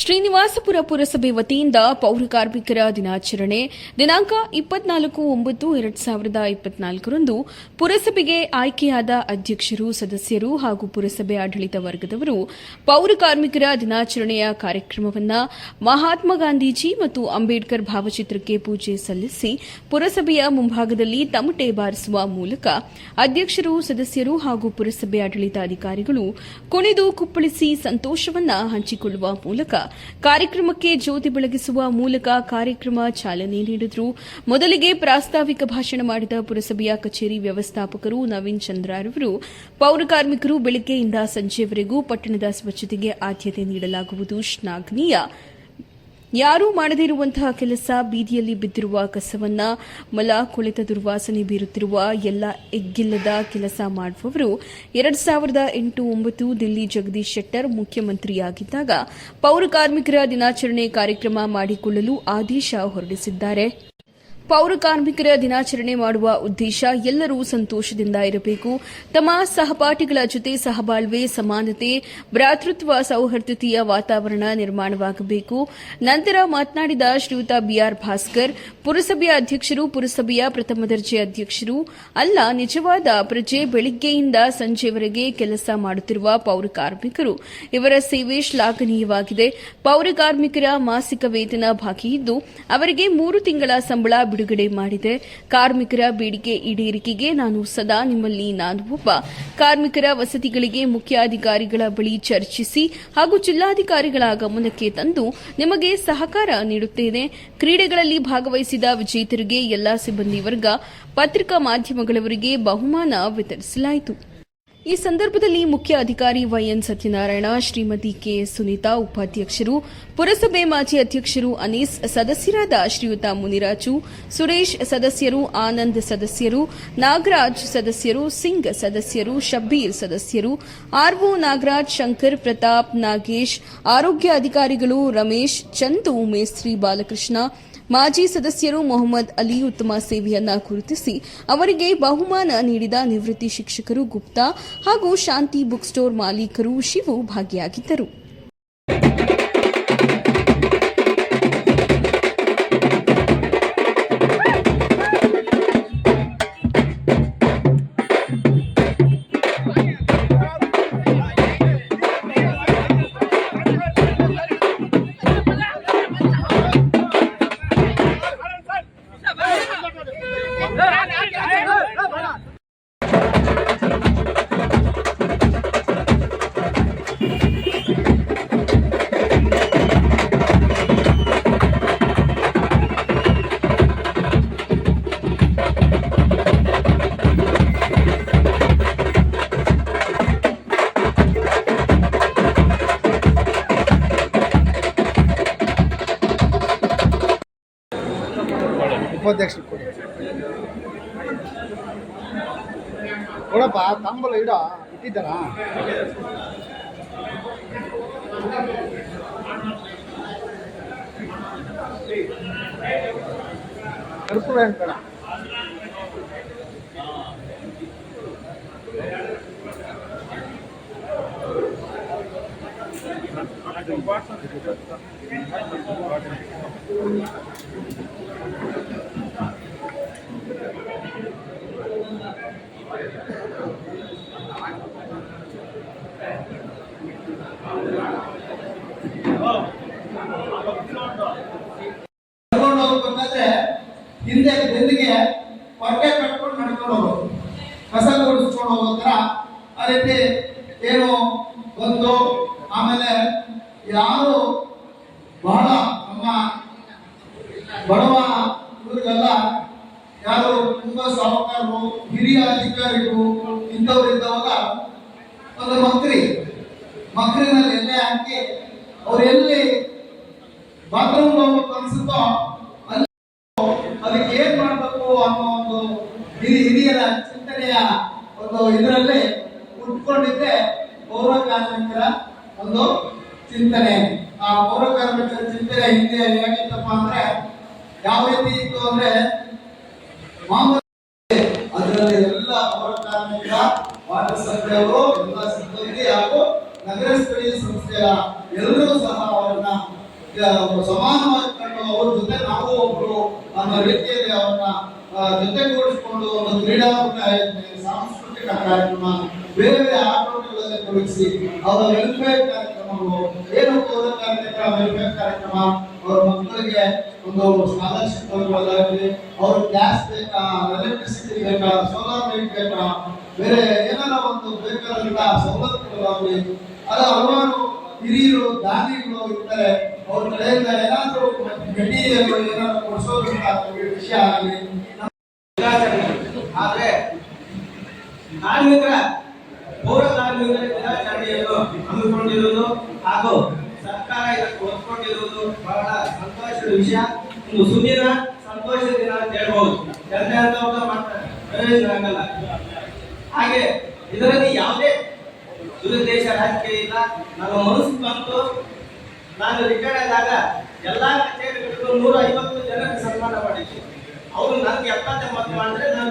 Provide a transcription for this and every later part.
ಶ್ರೀನಿವಾಸಪುರ ಪುರಸಭೆ ವತಿಯಿಂದ ಪೌರಕಾರ್ಮಿಕರ ದಿನಾಚರಣೆ. ದಿನಾಂಕ ಇಪ್ಪತ್ನಾಲ್ಕು ಒಂಬತ್ತು ಎರಡು ಸಾವಿರದ ಇಪ್ಪತ್ನಾಲ್ಕರಂದು ಪುರಸಭೆಗೆ ಆಯ್ಕೆಯಾದ ಅಧ್ಯಕ್ಷರು, ಸದಸ್ಯರು ಹಾಗೂ ಪುರಸಭೆ ಆಡಳಿತ ವರ್ಗದವರು ಪೌರಕಾರ್ಮಿಕರ ದಿನಾಚರಣೆಯ ಕಾರ್ಯಕ್ರಮವನ್ನು ಮಹಾತ್ಮ ಗಾಂಧೀಜಿ ಮತ್ತು ಅಂಬೇಡ್ಕರ್ ಭಾವಚಿತ್ರಕ್ಕೆ ಪೂಜೆ ಸಲ್ಲಿಸಿ ಪುರಸಭೆಯ ಮುಂಭಾಗದಲ್ಲಿ ತಮಟೆ ಬಾರಿಸುವ ಮೂಲಕ ಅಧ್ಯಕ್ಷರು, ಸದಸ್ಯರು ಹಾಗೂ ಪುರಸಭೆ ಆಡಳಿತಾಧಿಕಾರಿಗಳು ಕುಣಿದು ಕುಪ್ಪಳಿಸಿ ಸಂತೋಷವನ್ನು ಹಂಚಿಕೊಳ್ಳುವ ಮೂಲಕ ಕಾರ್ಯಕ್ರಮಕ್ಕೆ ಜ್ಯೋತಿ ಬೆಳಗಿಸುವ ಮೂಲಕ ಕಾರ್ಯಕ್ರಮ ಚಾಲನೆ ನೀಡಿದರು. ಮೊದಲಿಗೆ ಪ್ರಾಸ್ತಾವಿಕ ಭಾಷಣ ಮಾಡಿದ ಪುರಸಭೆಯ ಕಚೇರಿ ವ್ಯವಸ್ಥಾಪಕರು ನವೀನ್ ಚಂದ್ರಾರವರು ಪೌರ ಕಾರ್ಮಿಕರು ಬೆಳಗ್ಗೆಯಿಂದ ಸಂಜೆಯವರೆಗೂ ಪಟ್ಟಣದ ಸ್ವಚ್ಛತೆಗೆ ಆದ್ಯತೆ ನೀಡಲಾಗುವುದು. ಶ್ಲಾಘನೀಯ ಯಾರೂ ಮಾಡದಿರುವಂತಹ ಕೆಲಸ ಬೀದಿಯಲ್ಲಿ ಬಿದ್ದಿರುವ ಕಸವನ್ನ ಮಲ ಕೊಳೆತ ದುರ್ವಾಸನೆ ಬೀರುತ್ತಿರುವ ಎಲ್ಲ ಎಗ್ಗಿಲ್ಲದ ಕೆಲಸ ಮಾಡುವವರು ಎರಡ್ ಸಾವಿರದ ಎಂಟು ಒಂಬತ್ತು ದಿಲ್ಲಿ ಜಗದೀಶ್ ಶೆಟ್ಟರ್ ಮುಖ್ಯಮಂತ್ರಿಯಾಗಿದ್ದಾಗ ಪೌರ ಕಾರ್ಮಿಕರ ದಿನಾಚರಣೆ ಕಾರ್ಯಕ್ರಮ ಮಾಡಿಕೊಳ್ಳಲು ಆದೇಶ ಹೊರಡಿಸಿದ್ದಾರೆ. ಪೌರ ಕಾರ್ಮಿಕರ ದಿನಾಚರಣೆ ಮಾಡುವ ಉದ್ದೇಶ ಎಲ್ಲರೂ ಸಂತೋಷದಿಂದ ಇರಬೇಕು. ತಮ್ಮ ಸಹಪಾಠಿಗಳ ಜೊತೆ ಸಹಬಾಳ್ವೆ, ಸಮಾನತೆ, ಭ್ರಾತೃತ್ವ, ಸೌಹಾರ್ದತೆಯ ವಾತಾವರಣ ನಿರ್ಮಾಣವಾಗಬೇಕು. ನಂತರ ಮಾತನಾಡಿದ ಶ್ರೀಯುತ ಬಿಆರ್ ಭಾಸ್ಕರ್, ಪುರಸಭೆಯ ಅಧ್ಯಕ್ಷರು, ಪುರಸಭೆಯ ಪ್ರಥಮ ದರ್ಜೆ ಅಧ್ಯಕ್ಷರು, ಅಲ್ಲ, ನಿಜವಾದ ಪ್ರಜೆ ಬೆಳಿಗ್ಗೆಯಿಂದ ಸಂಜೆವರೆಗೆ ಕೆಲಸ ಮಾಡುತ್ತಿರುವ ಪೌರ ಕಾರ್ಮಿಕರು ಇವರ ಸೇವೆ ಶ್ಲಾಘನೀಯವಾಗಿದೆ. ಪೌರ ಕಾರ್ಮಿಕರ ಮಾಸಿಕ ವೇತನ ಬಾಕಿ ಅವರಿಗೆ ಮೂರು ತಿಂಗಳ ಸಂಬಳ ಬಿಡುಗಡೆ ಮಾಡಿದೆ. ಕಾರ್ಮಿಕರ ಬೇಡಿಕೆ ಈಡೇರಿಕೆಗೆ ನಾನು ಸದಾ ನಿಮ್ಮಲ್ಲಿ ನಾನು ಒಬ್ಬ. ಕಾರ್ಮಿಕರ ವಸತಿಗಳಿಗೆ ಮುಖ್ಯಾಧಿಕಾರಿಗಳ ಬಳಿ ಚರ್ಚಿಸಿ ಹಾಗೂ ಜಿಲ್ಲಾಧಿಕಾರಿಗಳ ಗಮನಕ್ಕೆ ತಂದು ನಿಮಗೆ ಸಹಕಾರ ನೀಡುತ್ತೇನೆ. ಕ್ರೀಡೆಗಳಲ್ಲಿ ಭಾಗವಹಿಸಿದ ವಿಜೇತರಿಗೆ ಎಲ್ಲಾ ಸಿಬ್ಬಂದಿ ವರ್ಗ ಪತ್ರಿಕಾ ಮಾಧ್ಯಮಗಳವರಿಗೆ ಬಹುಮಾನ ವಿತರಿಸಲಾಯಿತು. ಈ ಸಂದರ್ಭದಲ್ಲಿ ಮುಖ್ಯ ಅಧಿಕಾರಿ ವೈಎನ್ ಸತ್ಯನಾರಾಯಣ, ಶ್ರೀಮತಿ ಕೆ ಸುನೀತಾ ಉಪಾಧ್ಯಕ್ಷರು, ಪುರಸಭೆ ಮಾಜಿ ಅಧ್ಯಕ್ಷರು ಅನೀಸ್, ಸದಸ್ಯರಾದ ಶ್ರೀಯುತ ಮುನಿರಾಜು, ಸುರೇಶ್ ಸದಸ್ಯರು, ಆನಂದ್ ಸದಸ್ಯರು, ನಾಗರಾಜ್ ಸದಸ್ಯರು, ಸಿಂಗ್ ಸದಸ್ಯರು, ಶಬ್ಬೀರ್ ಸದಸ್ಯರು, ಆರ್ಒ ನಾಗರಾಜ್, ಶಂಕರ್ ಪ್ರತಾಪ್, ನಾಗೇಶ್, ಆರೋಗ್ಯ ಅಧಿಕಾರಿಗಳು ರಮೇಶ್, ಚಂದು ಮೇಸ್ತ್ರಿ ಬಾಲಕೃಷ್ಣ, ಮಾಜಿ ಸದಸ್ಯರು ಮೊಹಮ್ಮದ್ ಅಲಿ, ಉತ್ತಮ ಸೇವೆಯನ್ನ ಗುರುತಿಸಿ ಅವರಿಗೆ ಬಹುಮಾನ ನೀಡಿದ ನಿವೃತ್ತಿ ಶಿಕ್ಷಕರು ಗುಪ್ತಾ ಹಾಗೂ ಶಾಂತಿ ಬುಕ್ ಸ್ಟೋರ್ ಮಾಲೀಕರು ಶಿವು ಭಾಗಿಯಾಗಿದ್ದರು ಉಪಾಧ್ಯಕ್ಷರು ಕೊಡಿ ಕೊಡಪ್ಪ ಕಂಬಲ ಇಡ ಇಟ್ಟಿದ್ದಾರಾ ಕರ್ಪೂರ ಏನು ಬೇಡ ಕರ್ಕೊಂಡು ಹೋಗ್ಬೇಕಾದ್ರೆ ಹಿಂದೆ ಬೆನ್ನಿಗೆ ಹೊಟ್ಟೆ ಕಟ್ಕೊಂಡು ನಡ್ಕೊಂಡು ಕಸ ಗುಡಿಸ್ಕೊಂಡು ಹೋಗೋ ಥರ ಆ ರೀತಿ ಏನು ಬಂದು ಆಮೇಲೆ ಯಾರು ಬಹಳ ನಮ್ಮ ಬಡವ ಇವರಿಗೆಲ್ಲ ಯಾರು ತುಂಬಾ ಸಾಹುಕಾರರು, ಹಿರಿಯ ಅಧಿಕಾರಿಗಳು ಇಂಥವ್ರು ಇದ್ದವಾಗ ಒಂದು ಮಕ್ರಿ ಎಲ್ಲ ಹಾಕಿ ಅವ್ರು ಎಲ್ಲಿ ಬಾತ್ರೂಮ್ ಹೋಗ್ಬೇಕು ಅನ್ಸುತ್ತೋ ಅಲ್ಲಿ ಅದಕ್ಕೆ ಏನ್ ಮಾಡ್ಬೇಕು ಅನ್ನೋ ಒಂದು ಹಿರಿ ಹಿರಿಯರ ಚಿಂತನೆಯ ಒಂದು ಇದರಲ್ಲಿ ಉಟ್ಕೊಂಡಿದ್ದೆ ಪೌರ ಕಾರ್ಮಿಕರ ಒಂದು ಚಿಂತನೆ. ಆ ಪೌರ ಚಿಂತನೆ ಹಿಂದೆ ಹೇಗಿತ್ತಪ್ಪ ಅಂದ್ರೆ ಯಾವ ರೀತಿ ಇತ್ತು ಅಂದ್ರೆ ಮಾಮೂಲಿ ಅದರಲ್ಲಿ ಎಲ್ಲ ಪೌರ ಕಾರ್ಮಿಕರ ವಾಟರ್ ಎಲ್ಲ ಸಿಬ್ಬಂದಿ ನಗರ ಸ್ಥಳೀಯ ಸಂಸ್ಥೆಯ ಎಲ್ಲರೂ ಸಹ ಅವರನ್ನ ಸಮಾನವಾಗಿ ಕಂಡು ಅವ್ರ ಜೊತೆ ನಾವು ಒಬ್ರು ಅನ್ನೋ ರೀತಿಯಲ್ಲಿ ಅವರನ್ನ ಜೊತೆಗೂಡಿಸಿಕೊಂಡು ಒಂದು ಕ್ರೀಡಾ ಸಾಂಸ್ಕೃತಿಕ ಕಾರ್ಯಕ್ರಮ, ಬೇರೆ ಬೇರೆ ಆಟೋಟಗಳಲ್ಲಿ ತೊಡಗಿಸಿ ಅವರ ವೆಲ್ಫೇರ್ ಕಾರ್ಯಕ್ರಮಗಳು, ಏನು ಪೌರ ಕಾರ್ಯಕ್ರಮ ವೆಲ್ಫೇರ್ ಕಾರ್ಯಕ್ರಮ, ಅವ್ರ ಮಕ್ಕಳಿಗೆ ಒಂದು ಸ್ಕಾಲರ್ಶಿಪ್ ಬರುವುದಾಗಲಿ ಅವ್ರ ಗ್ಯಾಸ್ ಬೇಕಾ ಎಲೆಕ್ಟ್ರಿಸಿಟಿ ಬೇಕಾ ಸೋಲಾರ್ ಲೈಟ್ ಬೇಕಾ, ಬೇರೆ ಏನಾರ ಒಂದು ಬೇಕಾದಂತ ಸವಲತ್ತುಗಳಾಗಲಿ ಅದ ಹಲವಾರು ಹಿರಿಯರು ದಾನಿಗಳು ಇರ್ತಾರೆ, ಅವ್ರ ಕಡೆಯಿಂದ ಏನಾದರೂ ಮೆಟೀರಿಯಲ್ ಏನಾದ್ರು ಕೊಡಿಸೋದ್ರಿಂದ ವಿಷಯ ಆಗಲಿ. ಆದರೆ ಕಾರ್ಮಿಕರ ಪೌರ ಕಾರ್ಮಿಕರ ದಿನಾಚರಣೆಯನ್ನು ಹಮ್ಮಿಕೊಂಡಿರುವುದು ಹಾಗೂ ಸರ್ಕಾರ ಇದಕ್ಕೆ ಒಪ್ಪಿಕೊಂಡಿರುವುದು ಬಹಳ ಸಂತೋಷದ ವಿಷಯ. ಒಂದು ಸುದಿನ ಸಂತೋಷದ ದಿನ ಅಂತ ಹೇಳ್ಬಹುದು ಜನತೆ ಅಂತ ಮಾಡ್ತಾರೆ. ಆಗಲ್ಲ ಹಾಗೆ ಇದರಲ್ಲಿ ಯಾವುದೇ ದುರುದ್ದೇಶ ರಾಜಕೀಯ ಇಲ್ಲ. ನನ್ನ ಮನಸ್ಸು ಬಂತು. ನಾನು ರಿಟೈರ್ಡ್ ಆದಾಗ ಎಲ್ಲಾ ಕಚೇರಿಗಳಿಗೂ ನೂರ ಐವತ್ತು ಜನಕ್ಕೆ ಸನ್ಮಾನ ಮಾಡಿದ್ವಿ ಅವರು ನನಗೆ ಎಪ್ಪತ್ತೆಂಬತ್ತು ಮಾಡಿದ್ರೆ ನಾನು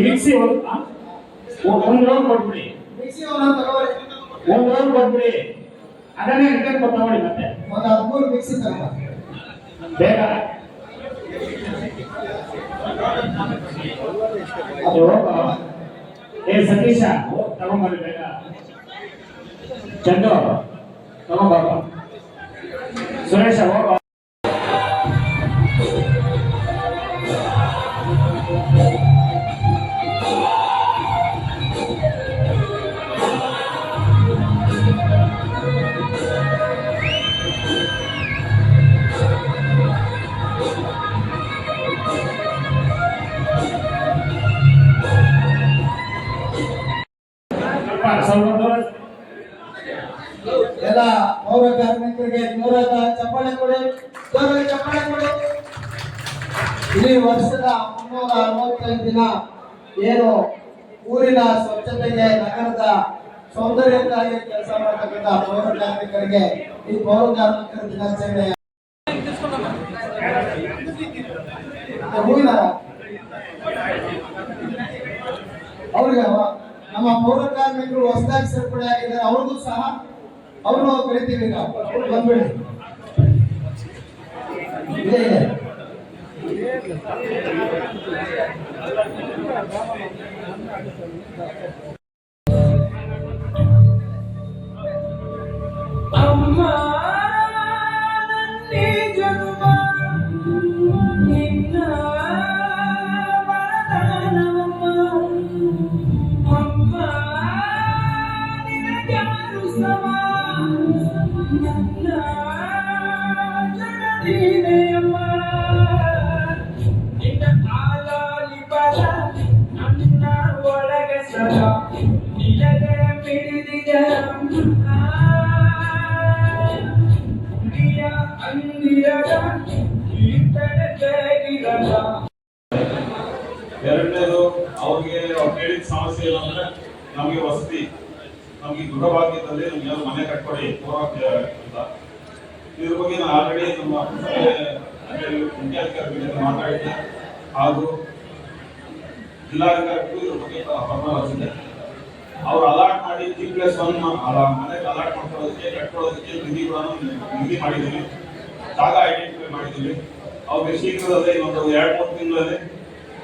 ಮಿಕ್ಸಿ ಒಂದು ಆ? ಒ- ಒಂದು ರೌಂಡ್ ಕೊಟ್ಬಿಡಿ ಮಿಕ್ಸಿ ಒಂದೊಂದು ತಗೊಳ್ಳಿ ಒಂದು ರೌಂಡ್ ಕೊಟ್ಬಿಡಿ ಅದನ್ನೇ ರಿಟರ್ನ್ ಕೊಟ್ಟು ತಗೊಳ್ಳಿ ಮತ್ತೆ ಹದಿಮೂರು ಮಿಕ್ಸಿ ಬೇಗ ಅದು ಏ ಸತೀಶ ತಗೊಂಬರ್ರಿ ಬೇಗ. ಚಂದು ತಗೊಂಬಾಪ ಸುರೇಶ ಹೋಗ ಎಲ್ಲ ಪೌರ ಕಾರ್ಮಿಕರಿಗೆ ನೂರದ ಚಪ್ಪಾಳೆ ಕೊಡಿ ಜೋರಾಗಿ ಚಪ್ಪಾಳೆ ಕೊಡಿ. ಇಡೀ ವರ್ಷದ ಮುನ್ನೂರ ಅರವತ್ತೈದು ದಿನ ಏನು ಊರಿನ ಸ್ವಚ್ಛತೆಗೆ ನಗರದ ಸೌಂದರ್ಯಕ್ಕಾಗಿ ಕೆಲಸ ಮಾಡತಕ್ಕಂಥ ಪೌರ ಕಾರ್ಮಿಕರಿಗೆ ಈ ಪೌರ ಕಾರ್ಮಿಕರ ದಿನಾಚರಣೆ ಅವ್ರಿಗೆ ಅವ- ನಮ್ಮ ಪೌರ ಕಾರ್ಮಿಕರು ಹೊಸದಾಗಿ ಸೇರ್ಪಡೆ ಆಗಿದ್ದಾರೆ. ಅವ್ರಿಗೂ ಸಹ ಅವರು ಕರಿತೀವಿ ಬಂದ್ಬಿಡಿ. ಎರಡನೇದು ಅವ್ರಿಗೆ ಅವ್ರು ಕೇಳಿದ ಸಮಸ್ಯೆ ಇಲ್ಲ ಅಂದ್ರೆ ನಮಗೆ ವಸತಿ. ನಮಗೆ ಗೃಹಭಾಗ್ಯದಲ್ಲಿ ನಮ್ಗೆ ಮನೆ ಕಟ್ಕೊಡಿ ಅಂತ. ಇದ್ರ ಬಗ್ಗೆ ನಾನು ಆಲ್ರೆಡಿ ನಮ್ಮ ಜೊತೆ ಮಾತಾಡಿದ್ದೆ. ಹಾಗೂ ಜಿಲ್ಲಾಧಿಕಾರಿಗೂ ಇದ್ರ ಬಗ್ಗೆ ರಚಿಸಿದೆ ಅವ್ರು ಅಲಾಟ್ ಮಾಡಿ ಜಿ ಪ್ಲಸ್ ಒನ್ ಮನೆಗೆ ಅಲಾಟ್ ಮಾಡ್ಕೊಳ್ಳೋದಕ್ಕೆ, ಕಟ್ಕೊಳ್ಳೋದಕ್ಕೆ ನಿಧಿಗಳನ್ನು ನಿಧಿ ಮಾಡಿದ್ದೀವಿ ಜಾಗ ಐಡೆಂಟಿಫೈ ಮಾಡಿದ್ದೀವಿ ಅವ್ರಿಗೆ ಶೀಘ್ರದಲ್ಲೇ ಒಂದು ಎರಡು ಮೂರು ತಿಂಗಳಲ್ಲಿ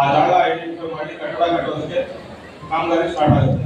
ಆ ಜಾಗ ಐಡೆಂಟಿಫೈ ಮಾಡಿ ಕಟ್ಟಡ ಕಟ್ಟೋದಕ್ಕೆ ಕಾಮಗಾರಿ ಸ್ಟಾರ್ಟ್ ಆಗುತ್ತೆ.